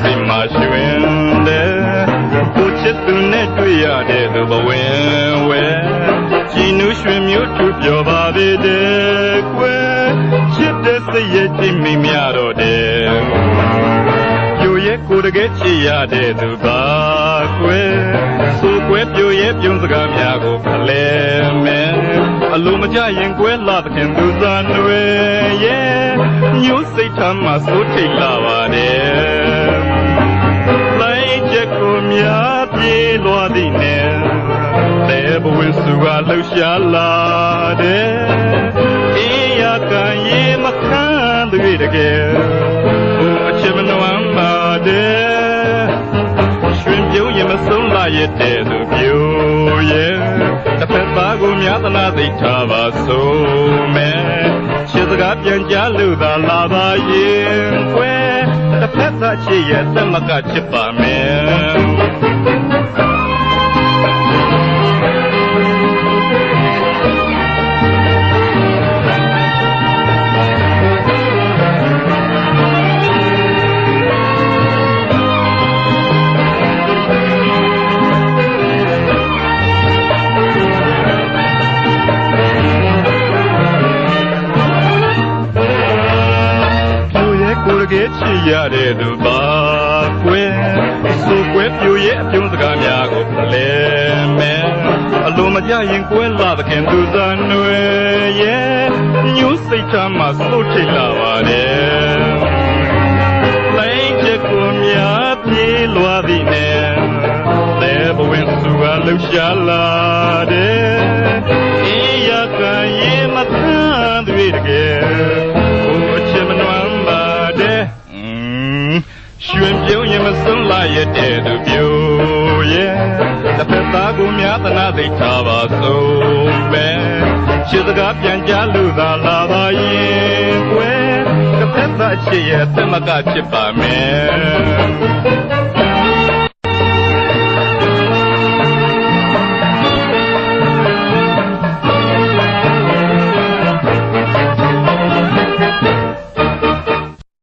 စိတ်မှာရွှင်တယ်ကိုချစ်သူနဲ့တွေ့ရတဲ့သူဘဝင်ဝဲကြည်နူးရွှင်မျိုးထူပြောပါသေးတယ်ကွယ်ချစ်တဲ့စိတ်ရဲ့ကြည်မိမြတော့တယ်ပြိုရဲ့ကိုယ်တကယ်ချစ်ရတဲ့သူပါကွယ်ဆိုကွယ်ပြိုရဲ့ပြုံးစကားများကိုဖလဲမယ်အလိုမကြရင်ကွယ်လာတဲ့ခင်သူစားနွယ်ရဲ့ညှို့စိတ်ထားမှစိုးထိတ်လာပါတယ် ဘဝင်စုကလှူရှားလာတယ်အေးရကန်ရေမခံတွေတကယ်ဟိုအချစ်မနှွမ်းပါတယ်ရွှင်ပြုံးရင်မဆုံးလာရဲ့တဲ့သူပြိုရဲ့တစ်ဖက်သားကိုများသနာသိထားပါဆုံးမယ်ချစ်စကားပြန်ကြားလို့သာလာပါရင်ခွဲတစ်ဖက်သားချစ်ရဲ့သမကချစ်ပါမယ် ကိုယ်တကယ်ချစ်ရတဲ့သူပါကွယ်ဆိုကွယ်ပြိုရဲ့အပြုံးစကားများကိုလဲမယ်အလိုမကြရင်ကွယ်လာတဲ့ခင်သူစားနွယ်ရဲ့ညှို့စိတ်ထားမှစိုးထိတ်လာပါတယ်လိုက်ချက်ကိုများပြေးလွားသည်နဲ့လဲဘဝင်စုကလှူရှားလာ ရွှင်ပြုံးရင်မဆုံးလာရဲ့တဲ့သူပြိုရဲ့တစ်ဖက်သားကိုများသနာသိထားပါဆုံးပဲချစ်စကားပြန်ကြားလို့သာလာပါရင်ကွယ်တစ်ဖက်သားချစ်ရဲ့သမကချစ်ပါမယ်